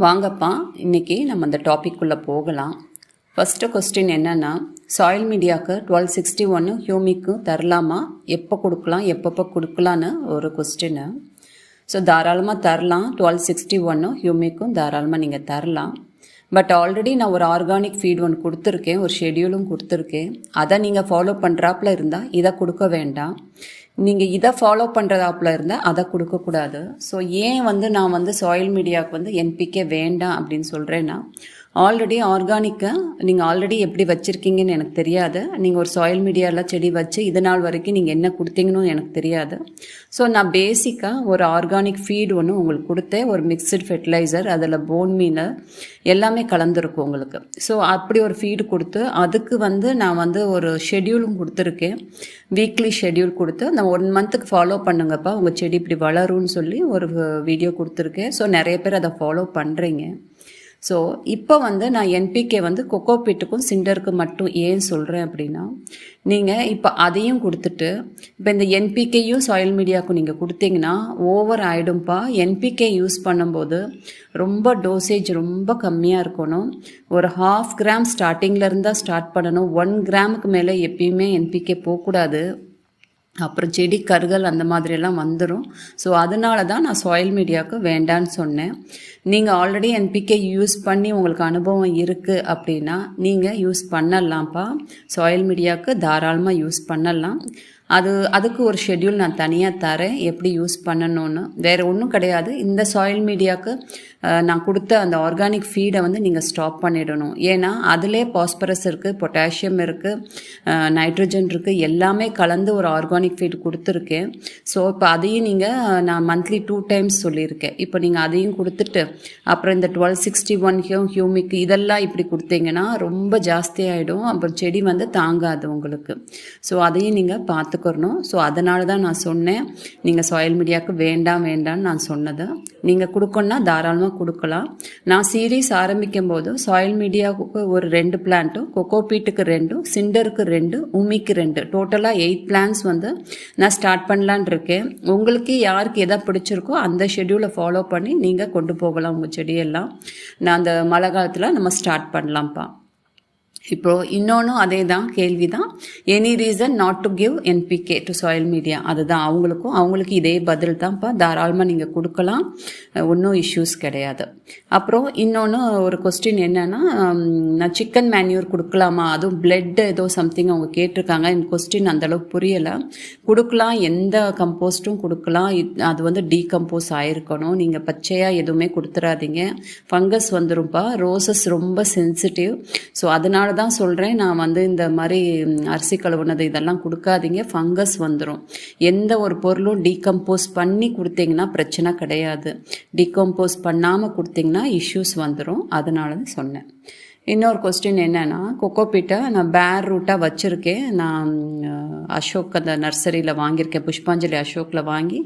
வாங்கப்பா இன்னைக்கு நம்ம அந்த டாபிக்குள்ளே போகலாம். ஃபஸ்ட்டு கொஸ்டின் என்னென்னா சாயில் மீடியாவுக்கு டுவெல் சிக்ஸ்டி ஒன்று ஹியூமிக்கு தரலாமா? எப்போ கொடுக்கலாம் எப்பப்போ கொடுக்கலான்னு ஒரு கொஸ்டின்னு ஸோ தாராளமாக தரலாம். டுவெல் சிக்ஸ்டி ஒன்று ஹியூமிக்கும் தாராளமாக நீங்கள் தரலாம். பட் ஆல்ரெடி நான் ஒரு ஆர்கானிக் ஃபீட் ஒன்று கொடுத்துருக்கேன் ஒரு ஷெடியூலும் கொடுத்துருக்கேன். அதை நீங்கள் ஃபாலோ பண்ணுறாப்புல இருந்தால் இதை கொடுக்க வேண்டாம். நீங்கள் இதை ஃபாலோ பண்ணுறதாப்புல இருந்தால் அதை கொடுக்கக்கூடாது. ஸோ ஏன் வந்து நான் வந்து சாயில் மீடியாவுக்கு வந்து என்பிகே வேண்டாம் அப்படின்னு சொல்கிறேன்னா ஆல்ரெடி ஆர்கானிக்கை நீங்கள் ஆல்ரெடி எப்படி வச்சுருக்கீங்கன்னு எனக்கு தெரியாது. நீங்கள் ஒரு சாயில் மீடியாவில் செடி வச்சு இது நாள் வரைக்கும் நீங்கள் என்ன கொடுத்தீங்கன்னு எனக்கு தெரியாது. ஸோ நான் பேசிக்காக ஒரு ஆர்கானிக் ஃபீட் ஒன்று உங்களுக்கு கொடுத்தேன். ஒரு மிக்சட் ஃபெர்டிலைசர் அதில் போன் மீன் எல்லாமே கலந்துருக்கும் உங்களுக்கு. ஸோ அப்படி ஒரு ஃபீடு கொடுத்து அதுக்கு வந்து நான் வந்து ஒரு ஷெட்யூலும் கொடுத்துருக்கேன். வீக்லி ஷெட்யூல் கொடுத்து நான் ஒன் மந்த்துக்கு ஃபாலோ பண்ணுங்கப்பா. உங்கள் செடி இப்படி வளரும்னு சொல்லி ஒரு வீடியோ கொடுத்துருக்கேன். ஸோ நிறைய பேர் அதை ஃபாலோ பண்ணுறீங்க ஸோ இப்போ வந்து நான் என்பிகே வந்து கொக்கோபீட்டுக்கும் சிண்டருக்கு மட்டும் ஏன் சொல்கிறேன் அப்படின்னா நீங்கள் இப்போ அதையும் கொடுத்துட்டு இப்போ இந்த என்பிகேயும் சாயில் மீடியாவுக்கும் நீங்கள் கொடுத்தீங்கன்னா ஓவர் ஆகிடும்ப்பா என்பிகே யூஸ் பண்ணும்போது ரொம்ப டோசேஜ் ரொம்ப கம்மியாக இருக்கணும். ஒரு ஹாஃப் கிராம் ஸ்டார்டிங்கில் இருந்தால் ஸ்டார்ட் பண்ணணும். ஒன் கிராமுக்கு மேலே எப்பயுமே என்பிகே போகக்கூடாது. அப்புறம் செடி கருகல் அந்த மாதிரியெல்லாம் வந்துடும் ஸோ அதனால தான் நான் சாயில் மீடியாவுக்கு வேண்டான்னு சொன்னேன். நீங்கள் ஆல்ரெடி என்பிகே யூஸ் பண்ணி உங்களுக்கு அனுபவம் இருக்குது அப்படின்னா நீங்கள் யூஸ் பண்ணலாம்ப்பா. சாயில் மீடியாவுக்கு தாராளமாக யூஸ் பண்ணலாம். அது அதுக்கு ஒரு ஷெட்யூல் நான் தனியாக தரேன். எப்படி யூஸ் பண்ணணும்னு. வேறு ஒன்றும் கிடையாது. இந்த சாயில் மீடியாவுக்கு நான் கொடுத்த அந்த ஆர்கானிக் ஃபீடை வந்து நீங்கள் ஸ்டாப் பண்ணிடணும். ஏன்னா அதிலே பாஸ்பரஸ் இருக்குது பொட்டாசியம் இருக்குது நைட்ரஜன் இருக்குது எல்லாமே கலந்து ஒரு ஆர்கானிக் ஃபீட் கொடுத்துருக்கேன். ஸோ இப்போ அதையும் நீங்கள் நான் மந்த்லி டூ டைம்ஸ் சொல்லியிருக்கேன். இப்போ நீங்கள் அதையும் கொடுத்துட்டு அப்புறம் இந்த டுவெல் சிக்ஸ்டி ஒன் ஹியூ ஹியூமிக் இதெல்லாம் இப்படி கொடுத்தீங்கன்னா ரொம்ப ஜாஸ்தியாகிடும் அப்புறம் செடி வந்து தாங்காது உங்களுக்கு. ஸோ அதையும் நீங்கள் பார்த்துக்கிறணும். ஸோ அதனால தான் நான் சொன்னேன். நீங்கள் சாயில் மீடியாவுக்கு வேண்டாம் வேண்டாம்னு நான் சொன்னது. நீங்கள் கொடுக்கணுன்னா தாராளமாக கொடுக்கலாம். நான் சீரீஸ் ஆரம்பிக்கும் போது சாயில் மீடியாவுக்கு ஒரு ரெண்டு பிளான்ட்டும் கொக்கோபீட்டுக்கு ரெண்டும் சிண்டருக்கு ரெண்டு உமிக்கு ரெண்டு. டோட்டலாக எயிட் பிளான்ஸ் வந்து நான் ஸ்டார்ட் பண்ணலான் இருக்கேன். உங்களுக்கு யாருக்கு எதை பிடிச்சிருக்கோ அந்த ஷெட்யூலை ஃபாலோ பண்ணி நீங்கள் கொண்டு போகலாம். உங்கள் செடியெல்லாம். நான் அந்த மழை காலத்தில் நம்ம ஸ்டார்ட் பண்ணலாம்ப்பா. இப்போது இன்னொன்றும் அதே தான் கேள்வி தான் any reason not to give NPK to soil media அதுதான் அவங்களுக்கும் அவங்களுக்கு இதே பதில் தான்ப்பா தாராளமாக நீங்கள் கொடுக்கலாம் ஒன்றும் இஷ்யூஸ் கிடையாது. அப்புறம் இன்னொன்று ஒரு கொஸ்டின் என்னென்னா நான் சிக்கன் மேன்யூர் கொடுக்கலாமா? அதுவும் பிளட் ஏதோ சம்திங் அவங்க கேட்டிருக்காங்க. இந்த கொஸ்டின் அந்தளவுக்கு புரியலை. கொடுக்கலாம் எந்த கம்போஸ்ட்டும் கொடுக்கலாம். அது வந்து டீகம்போஸ் ஆகிருக்கணும் நீங்கள் பச்சையாக எதுவுமே கொடுத்துறாதீங்க. ஃபங்கஸ் வந்துரும்ப்பா ரோசஸ் ரொம்ப சென்சிட்டிவ் ஸோ அதனால தான் சொல்கிறேன் நான் வந்து இந்த மாதிரி அரிசி கழுவுனது இதெல்லாம் கொடுக்காதீங்க. ஃபங்கஸ் வந்துடும் எந்த ஒரு பொருளும் டீகம்போஸ் பண்ணி கொடுத்தீங்கன்னா பிரச்சனை கிடையாது. டீகம்போஸ் பண்ணாமல் கொடுத்தீங்கன்னா இஷ்யூஸ் வந்துடும் அதனால தான் சொன்னேன். இன்னொரு கொஸ்டின் என்னென்னா கொக்கோபீட்டை நான் பேர் ரூட்டாக வச்சுருக்கேன். நான் அசோக் அந்த நர்சரியில் வாங்கியிருக்கேன். புஷ்பாஞ்சலி அசோக்கில் வாங்கி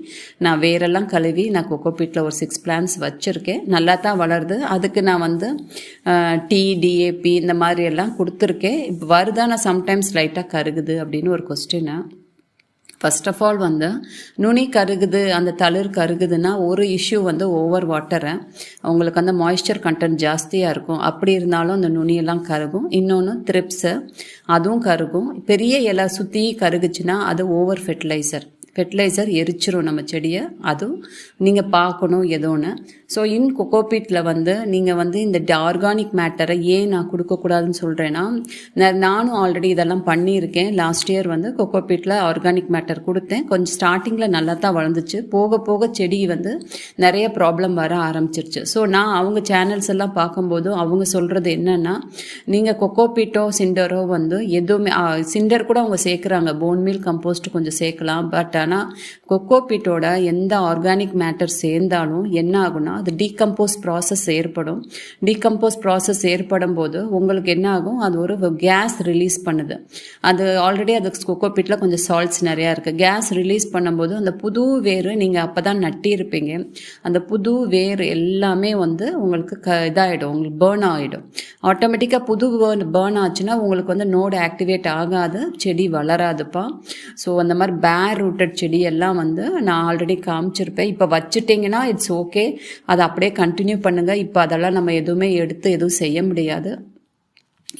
நான் வேரெல்லாம் கழுவி நான் கொக்கோபீட்டில் ஒரு சிக்ஸ் பிளான்ஸ் வச்சுருக்கேன். நல்லா தான் வளருது. அதுக்கு நான் வந்து டி டிஏபி இந்த மாதிரி எல்லாம் கொடுத்துருக்கேன். இப்போ வருதா நான் சம்டைம்ஸ் லைட்டாக கருகுது அப்படின்னு ஒரு கொஸ்டினை ஃபஸ்ட் ஆஃப் ஆல் வந்து நுனி கருகுது அந்த தளிர் கருகுதுன்னா ஒரு இஷ்யூ வந்து ஓவர் வாட்டரை அவங்களுக்கு அந்த மாய்ஸ்சர் கண்டென்ட் ஜாஸ்தியாக இருக்கும். அப்படி இருந்தாலும் அந்த நுனியெல்லாம் கருகும். இன்னொன்று த்ரிப்ஸு அதுவும் கருகும். பெரிய இலை சுற்றி கருகுச்சுன்னா அது ஓவர் ஃபெர்டிலைசர் ஃபெர்டிலைசர் எரிச்சிரும் நம்ம செடியை. அதுவும் நீங்கள் பார்க்கணும் எதோன்னு ஸோ இன் கொக்கோபீட்டில் வந்து நீங்கள் வந்து இந்த ஆர்கானிக் மேட்டரை ஏன் நான் கொடுக்கக்கூடாதுன்னு சொல்கிறேன்னா நானும் ஆல்ரெடி இதெல்லாம் பண்ணியிருக்கேன். லாஸ்ட் இயர் வந்து கொக்கோபீட்டில் ஆர்கானிக் மேட்டர் கொடுத்தேன். கொஞ்சம் ஸ்டார்டிங்கில் நல்லா தான் வளர்ந்துச்சு. போக போக செடி வந்து நிறைய ப்ராப்ளம் வர ஆரம்பிச்சிருச்சு. ஸோ நான் அவங்க சேனல்ஸ் எல்லாம் பார்க்கும்போது அவங்க சொல்கிறது என்னென்னா நீங்கள் கொக்கோபீட்டோ சிண்டரோ வந்து எதுவுமே சிண்டர் கூட அவங்க சேர்க்குறாங்க. போன் மீல் கம்போஸ்ட் கொஞ்சம் சேர்க்கலாம். பட் ஆனால் கொக்கோபீட்டோட எந்த ஆர்கானிக் மேட்டர் சேர்ந்தாலும் என்ன ஆகும்னா அது டீகம்போஸ் ப்ராசஸ் ஏற்படும். டீகம்போஸ் ப்ராசஸ் ஏற்படும் போது உங்களுக்கு என்ன ஆகும்? அது ஒரு கேஸ் ரிலீஸ் பண்ணுது. அது ஆல்ரெடி அது கொக்கோபீட்டில் கொஞ்சம் சால்ட்ஸ் நிறையா இருக்குது கேஸ் ரிலீஸ் பண்ணும்போது அந்த புது வேர் நீங்கள் அப்போ தான் நட்டியிருப்பீங்க. அந்த புது வேர் எல்லாமே வந்து உங்களுக்கு க இதாகிடும் உங்களுக்கு பேர்ன் ஆகிடும் ஆட்டோமேட்டிக்காக புது பேர்ன் பேர்ன் ஆச்சுன்னா உங்களுக்கு வந்து நோடு ஆக்டிவேட் ஆகாது. செடி வளராதுப்பா. ஸோ அந்த மாதிரி பேர் ரூட்டட் செடி எல்லாம் வந்து நான் ஆல்ரெடி காமிச்சிருப்பேன். இப்போ வச்சுட்டிங்கன்னா இட்ஸ் ஓகே அதை அப்படியே கண்டினியூ பண்ணுங்கள் இப்போ அதெல்லாம் நம்ம எதுவுமே எடுத்து எதுவும் செய்ய முடியாது.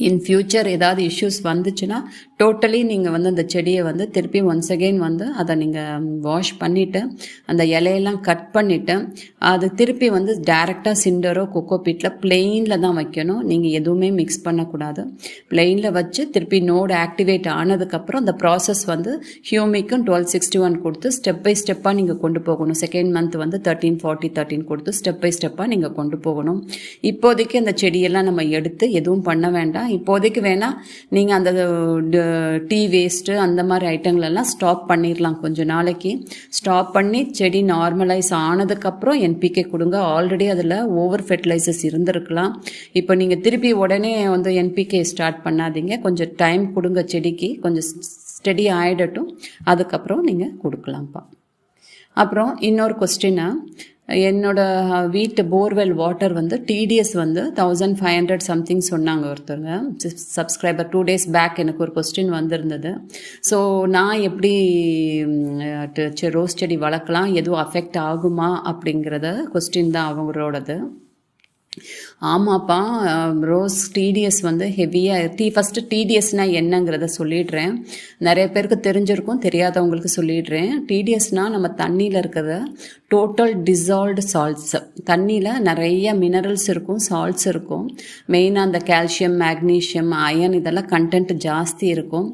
இன் ஃப்யூச்சர் ஏதாவது இஷ்யூஸ் வந்துச்சுன்னா டோட்டலி நீங்கள் வந்து அந்த செடியை வந்து திருப்பி ஒன்ஸ் அகெயின் வந்து அதை நீங்கள் வாஷ் பண்ணிவிட்டு அந்த இலையெல்லாம் கட் பண்ணிவிட்டு அது திருப்பி வந்து டேரெக்டாக சிண்டரோ கொக்கோ பீட்டில் பிளெயினில் தான் வைக்கணும். நீங்கள் எதுவுமே மிக்ஸ் பண்ணக்கூடாது. பிளெயினில் வச்சு திருப்பி நோடு ஆக்டிவேட் ஆனதுக்கப்புறம் அந்த ப்ராசஸ் வந்து ஹியூமிக்கும் டுவெல் சிக்ஸ்டி ஒன் கொடுத்து ஸ்டெப் பை ஸ்டெப்பாக நீங்கள் கொண்டு போகணும். செகண்ட் மந்த் வந்து தேர்ட்டீன் ஃபார்ட்டி தேர்ட்டின் கொடுத்து ஸ்டெப் பை ஸ்டெப்பாக நீங்கள் கொண்டு போகணும். இப்போதைக்கு அந்த செடியெல்லாம் நம்ம எடுத்து எதுவும் பண்ண வேண்டாம். இப்போதைக்கு வேணால் நீங்கள் அந்த டீ வேஸ்ட்டு அந்த மாதிரி ஐட்டங்களெல்லாம் ஸ்டாப் பண்ணிடலாம் கொஞ்சம் நாளைக்கு. ஸ்டாப் பண்ணி செடி நார்மலைஸ் ஆனதுக்கப்புறம் என்பிகே கொடுங்க. ஆல்ரெடி அதில் ஓவர் ஃபெர்டிலைசர்ஸ் இருந்திருக்கலாம். இப்போ நீங்கள் திருப்பி உடனே வந்து என்பிகே ஸ்டார்ட் பண்ணாதீங்க. கொஞ்சம் டைம் கொடுங்க செடிக்கு. கொஞ்சம் ஸ்டெடி ஆகிடட்டும் அதுக்கப்புறம் நீங்கள் கொடுக்கலாம்ப்பா. அப்புறம் இன்னொரு கொஸ்டினா என்னோட வீட்டு போர்வெல் வாட்டர் வந்து டிடிஎஸ் வந்து தௌசண்ட் ஃபைவ் ஹண்ட்ரட் சம்திங் சொன்னாங்க ஒருத்தவங்க. சப்ஸ்கிரைபர் டூ டேஸ் பேக் எனக்கு ஒரு கொஸ்டின் வந்திருந்தது. ஸோ நான் எப்படி ரோஸ் செடி வளர்க்கலாம்? எதுவும் அஃபெக்ட் ஆகுமா? அப்படிங்கிறத கொஸ்டின் தான் அவங்களோடது. ஆமாப்பா ரோஸ் டிடிஎஸ் வந்து ஹெவியாக டி ஃபஸ்ட்டு டிடிஎஸ்னால் என்னங்கிறத சொல்லிடுறேன். நிறைய பேருக்கு தெரிஞ்சிருக்கும் தெரியாதவங்களுக்கு சொல்லிடுறேன். டிடிஎஸ்னால் நம்ம தண்ணியில் இருக்கிறத டோட்டல் டிசால்வ்டு சால்ட்ஸ் தண்ணியில் நிறைய மினரல்ஸ் இருக்கும் சால்ட்ஸ் இருக்கும். மெயினாக அந்த கால்சியம் மேக்னீஷியம் அயன் இதெல்லாம் கண்டென்ட் ஜாஸ்தி இருக்கும்.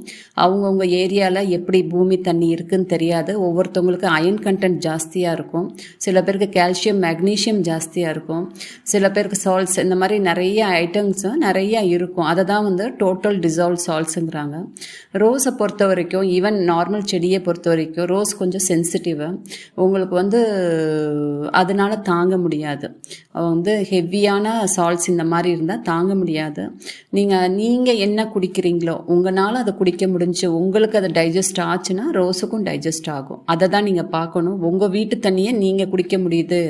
அவங்கவுங்க ஏரியாவில் எப்படி பூமி தண்ணி இருக்குன்னு தெரியாது. ஒவ்வொருத்தவங்களுக்கு அயன் கண்டென்ட் ஜாஸ்தியாக இருக்கும். சில பேருக்கு கால்சியம் மேக்னீஷியம் ஜாஸ்தியாக இருக்கும். சில பேருக்கு சால்ட்ஸ் இந்த மாதிரி நிறைய ஐட்டம்ஸும் நிறைய இருக்கும். அதை தான் வந்து டோட்டல் டிசால்வ் சால்ட்ஸுங்கிறாங்க ரோஸை பொறுத்த வரைக்கும் ஈவன் நார்மல் செடியை பொறுத்த வரைக்கும் ரோஸ் கொஞ்சம் சென்சிட்டிவ் உங்களுக்கு வந்து அதனால் தாங்க முடியாது. வந்து ஹெவியான சால்ட்ஸ் இந்த மாதிரி இருந்தால் தாங்க முடியாது. நீங்கள் நீங்கள் என்ன குடிக்கிறீங்களோ உங்களால் அதை குடிக்க முடிஞ்சு உங்களுக்கு அதை டைஜஸ்ட் ஆச்சுன்னா ரோஸுக்கும் டைஜஸ்ட் ஆகும். அதை தான் நீங்கள் பார்க்கணும். உங்கள் வீட்டு தண்ணியை நீங்கள் குடிக்க முடியுது.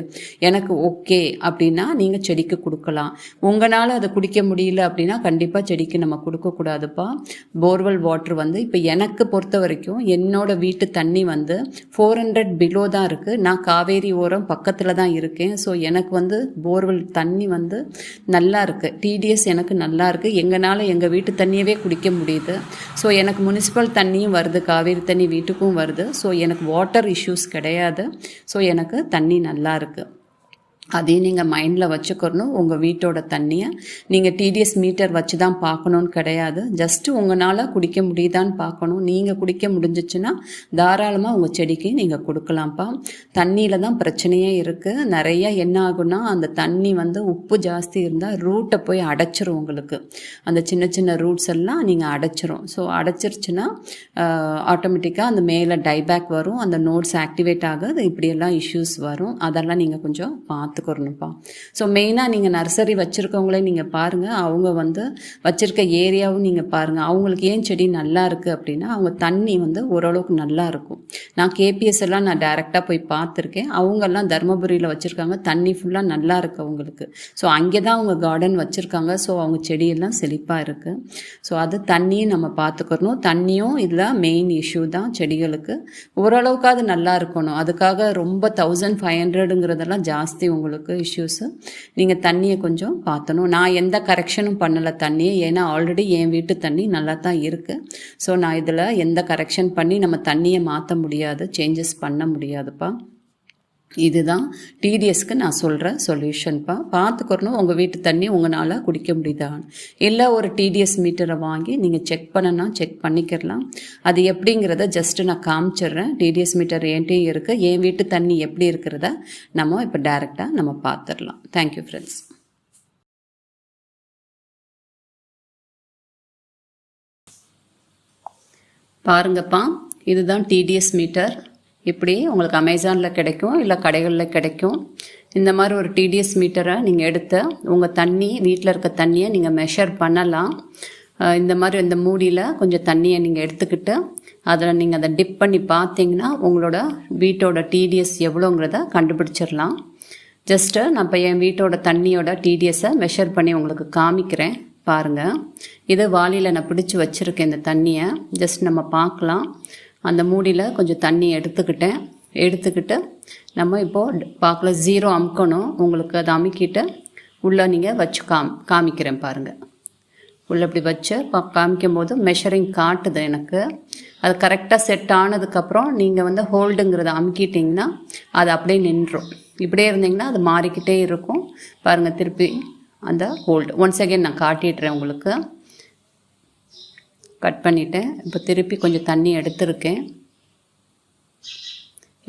எனக்கு ஓகே அப்படின்னா நீங்கள் செடிக்கு கொடுக்கலாம். உங்களால் அதை குடிக்க முடியல அப்படின்னா கண்டிப்பாக செடிக்கு நம்ம கொடுக்கக்கூடாதுப்பா போர்வெல் வாட்ரு வந்து இப்போ எனக்கு பொறுத்த வரைக்கும் என்னோட வீட்டு தண்ணி வந்து ஃபோர் ஹண்ட்ரட் பிலோ தான் இருக்குது நான் கா காவேரி ஓரம் பக்கத்தில் தான் இருக்கேன். ஸோ எனக்கு வந்து போர்வெல் தண்ணி வந்து நல்லா இருக்குது டிடிஎஸ் எனக்கு நல்லா இருக்குது எங்களால் எங்கள் வீட்டு தண்ணியவே குடிக்க முடியுது. ஸோ எனக்கு முனிசிபல் தண்ணியும் வருது. காவேரி தண்ணி வீட்டுக்கும் வருது. ஸோ எனக்கு வாட்டர் இஷ்யூஸ் கிடையாது. ஸோ எனக்கு தண்ணி நல்லா இருக்குது அதையும் நீங்கள் மைண்டில் வச்சுக்கணும். உங்கள் வீட்டோட தண்ணியை. நீங்கள் டிடிஎஸ் மீட்டர் வச்சு தான் பார்க்கணுன்னு கிடையாது. ஜஸ்ட்டு உங்களால் குடிக்க முடியுதான்னு பார்க்கணும். நீங்கள் குடிக்க முடிஞ்சிச்சுன்னா தாராளமாக உங்கள் செடிக்கு நீங்கள் கொடுக்கலாம்ப்பா. தண்ணியில் தான் பிரச்சனையே இருக்குது நிறைய என்ன ஆகுனா அந்த தண்ணி வந்து உப்பு ஜாஸ்தி இருந்தால் ரூட்டை போய் அடைச்சிரும் உங்களுக்கு. அந்த சின்ன சின்ன ரூட்ஸ் எல்லாம் நீங்கள் அடைச்சிரும். ஸோ அடைச்சிருச்சுன்னா ஆட்டோமேட்டிக்காக அந்த மேலே டைபேக் வரும். அந்த நோட்ஸ் ஆக்டிவேட் ஆகாது. இப்படியெல்லாம் இஷ்யூஸ் வரும். அதெல்லாம் நீங்கள் கொஞ்சம் பார்த்துக்கிறணும்ப்பா ஸோ மெயினாக நீங்கள் நர்சரி வச்சுருக்கவங்களே நீங்கள் பாருங்கள் அவங்க வந்து வச்சுருக்க ஏரியாவும் நீங்கள் பாருங்கள் அவங்களுக்கு ஏன் செடி நல்லா இருக்குது அப்படின்னா அவங்க தண்ணி வந்து ஓரளவுக்கு நல்லா இருக்கும். நான் கேபிஎஸ் எல்லாம் நான் டைரெக்டாக போய் பார்த்துருக்கேன் அவங்கெல்லாம் தருமபுரியில் வச்சுருக்காங்க. தண்ணி ஃபுல்லாக நல்லா இருக்குது அவங்களுக்கு. ஸோ அங்கே தான் அவங்க கார்டன் வச்சுருக்காங்க. ஸோ அவங்க செடியெல்லாம் செழிப்பாக இருக்குது ஸோ அது தண்ணியும் நம்ம பார்த்துக்கணும் தண்ணியும் இதில் மெயின் இஷ்யூ தான் செடிகளுக்கு. ஓரளவுக்காவது நல்லா இருக்கணும். அதுக்காக ரொம்ப தௌசண்ட் ஃபைவ் ஹண்ட்ரடுங்கிறதெல்லாம் ஜாஸ்தி உங்களுக்கு இஷ்யூஸு நீங்கள் தண்ணியை கொஞ்சம் பார்த்தணும் நான் எந்த கரெக்ஷனும் பண்ணலை தண்ணியை ஏன்னா ஆல்ரெடி என் வீட்டு தண்ணி நல்லா தான் இருக்குது ஸோ நான் இதில் எந்த கரெக்ஷன் பண்ணி நம்ம தண்ணியை மாற்ற முடியாது சேஞ்சஸ் பண்ண முடியாதுப்பா. இதுதான் டிடிஎஸ்க்கு நான் சொல்கிற சொல்யூஷன்ப்பா பார்த்துக்கிறணும் உங்கள் வீட்டு தண்ணி உங்களால் குடிக்க முடியுதான்னு இல்லை ஒரு டிடிஎஸ் மீட்டரை வாங்கி நீங்கள் செக் பண்ணனா செக் பண்ணிக்கிறலாம் அது எப்படிங்கிறத ஜஸ்ட்டு நான் காமிச்சிடுறேன். டிடிஎஸ் மீட்டர் என்கிட்டையும் இருக்குது என் வீட்டு தண்ணி எப்படி இருக்கிறத நம்ம இப்போ டைரெக்டாக நம்ம பார்த்துடலாம். தேங்க்யூ ஃப்ரெண்ட்ஸ் பாருங்கப்பா இதுதான் டிடிஎஸ் மீட்டர் இப்படி உங்களுக்கு அமேசானில் கிடைக்கும் இல்லை கடைகளில் கிடைக்கும். இந்த மாதிரி ஒரு டிடிஎஸ் மீட்டரை நீங்கள் எடுத்து உங்கள் தண்ணி வீட்டில் இருக்க தண்ணியை நீங்கள் மெஷர் பண்ணலாம். இந்த மாதிரி இந்த மூடியில் கொஞ்சம் தண்ணியை நீங்கள் எடுத்துக்கிட்டு அதில் நீங்கள் அதை டிப் பண்ணி பார்த்தீங்கன்னா உங்களோட வீட்டோட டிடிஎஸ் எவ்வளோங்கிறத கண்டுபிடிச்சிடலாம். ஜஸ்ட்டு நான் இப்போ என் வீட்டோட தண்ணியோட டிடிஎஸை மெஷர் பண்ணி உங்களுக்கு காமிக்கிறேன். பாருங்கள் இது வாளியில் நான் பிடிச்சி வச்சுருக்கேன் இந்த தண்ணியை ஜஸ்ட் நம்ம பார்க்கலாம். அந்த மூடியில் கொஞ்சம் தண்ணி எடுத்துக்கிட்டேன் எடுத்துக்கிட்டு நம்ம இப்போது பார்க்கல ஜீரோ அமுக்கணும். உங்களுக்கு அதை அமுக்கிட்டு உள்ளே நீங்கள் வச்சு காம் காமிக்கிறேன் பாருங்கள் உள்ள இப்படி வச்சு பா காமிக்கும் போது மெஷரிங் காட்டுது எனக்கு. அது கரெக்டாக செட் ஆனதுக்கப்புறம் நீங்கள் வந்து ஹோல்டுங்கிறத அமுக்கிட்டிங்கன்னா அது அப்படியே நின்றும். இப்படியே இருந்தீங்கன்னா அது மாறிக்கிட்டே இருக்கும். பாருங்கள் திருப்பி அந்த ஹோல்டு ஒன்ஸ் அகெயின் நான் காட்டிடுறேன் உங்களுக்கு. கட் பண்ணிவிட்டேன் இப்போ திருப்பி கொஞ்சம் தண்ணி எடுத்திருக்கேன்.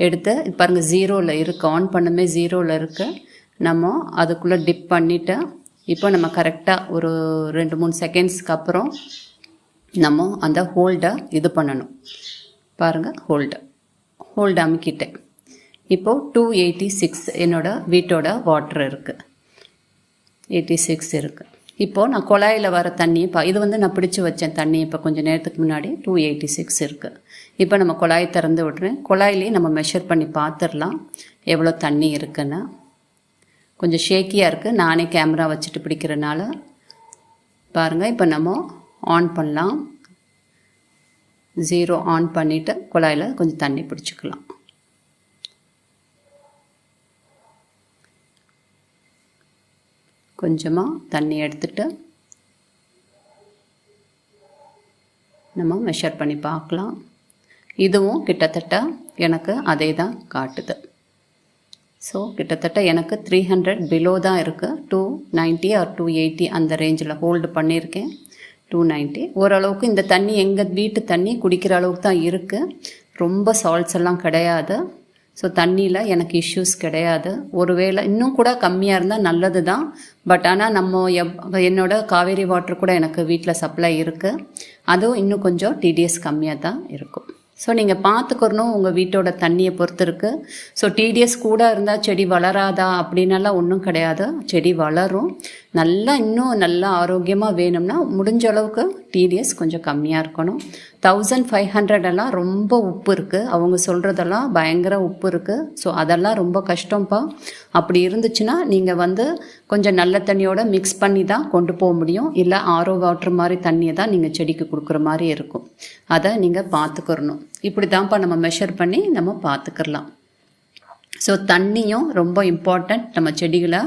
எடுத்து இது பாருங்கள் ஜீரோவில் இருக்குது ஆன் பண்ணுமே ஜீரோவில் இருக்குது நம்ம அதுக்குள்ளே டிப் பண்ணிவிட்டு இப்போ நம்ம கரெக்டாக ஒரு ரெண்டு மூணு செகண்ட்ஸ்க்கு அப்புறம் நம்ம அந்த ஹோல்டை இது பண்ணணும். பாருங்கள் ஹோல்டு ஹோல்டு அமுக்கிட்டேன். இப்போது டூ எயிட்டி சிக்ஸ் என்னோடய வீட்டோட வாட்டர் இருக்குது எயிட்டி சிக்ஸ் இருக்குது இப்போது நான் குழாயில் வர தண்ணியை இப்போ இது வந்து நான் பிடிச்சி வச்சேன் தண்ணி இப்போ கொஞ்சம் நேரத்துக்கு முன்னாடி டூ எயிட்டி சிக்ஸ் இருக்குது இப்போ நம்ம குழாயை திறந்து விட்றேன். குழாயிலேயே நம்ம மெஷர் பண்ணி பார்த்துடலாம் எவ்வளோ தண்ணி இருக்குன்னு. கொஞ்சம் ஷேக்கியாக இருக்குது நானே கேமரா வச்சுட்டு பிடிக்கிறனால. பாருங்கள் இப்போ நம்ம ஆன் பண்ணலாம். ஜீரோ ஆன் பண்ணிவிட்டு குழாயில் கொஞ்சம் தண்ணி பிடிச்சிக்கலாம். கொஞ்சமாக தண்ணி எடுத்துட்டு நம்ம மெஷர் பண்ணி பார்க்கலாம். இதுவும் கிட்டத்தட்ட எனக்கு அதே தான் காட்டுது. ஸோ கிட்டத்தட்ட எனக்கு த்ரீ ஹண்ட்ரட் பிலோ தான் இருக்குது two ninety or two eighty அந்த ரேஞ்சில் ஹோல்டு பண்ணியிருக்கேன். டூ நைன்ட்டி ஓரளவுக்கு இந்த தண்ணி எங்கள் வீட்டு தண்ணி குடிக்கிற அளவுக்கு தான் இருக்குது ரொம்ப சால்ட்ஸ் எல்லாம் கிடையாது. ஸோ தண்ணியில் எனக்கு இஷ்யூஸ் கிடையாது. ஒருவேளை இன்னும் கூட கம்மியாக இருந்தால் நல்லது தான் பட் ஆனால் நம்ம எப் என்னோட காவேரி வாட்டர் கூட எனக்கு வீட்டில் சப்ளை இருக்குது அதுவும் இன்னும் கொஞ்சம் டிடிஎஸ் கம்மியாக தான் இருக்கும். ஸோ நீங்கள் பார்த்துக்கறணும் உங்கள் வீட்டோட தண்ணியை பொறுத்து இருக்குது ஸோ டிடிஎஸ் கூட இருந்தால் செடி வளராதா அப்படின்னலாம் ஒன்றும் கிடையாது. செடி வளரும். நல்லா இன்னும் நல்லா ஆரோக்கியமாக வேணும்னா முடிஞ்ச அளவுக்கு டிடிஎஸ் கொஞ்சம் கம்மியாக இருக்கணும். தௌசண்ட் ஃபைவ் ஹண்ட்ரட் எல்லாம் ரொம்ப உப்பு இருக்குது அவங்க சொல்கிறதெல்லாம் பயங்கர உப்பு இருக்குது ஸோ அதெல்லாம் ரொம்ப கஷ்டம்ப்பா அப்படி இருந்துச்சுன்னா நீங்கள் வந்து கொஞ்சம் நல்ல தண்ணியோடு மிக்ஸ் பண்ணி தான் கொண்டு போக முடியும். இல்லை ஆரோ வாட்டர் மாதிரி தண்ணியை தான் நீங்கள் செடிக்கு கொடுக்குற மாதிரி இருக்கும். அதை நீங்கள் பார்த்துக்கிறணும். இப்படி தான்ப்பா நம்ம மெஷர் பண்ணி நம்ம பார்த்துக்கிறலாம். ஸோ தண்ணியும் ரொம்ப இம்பார்ட்டண்ட் நம்ம செடிகளை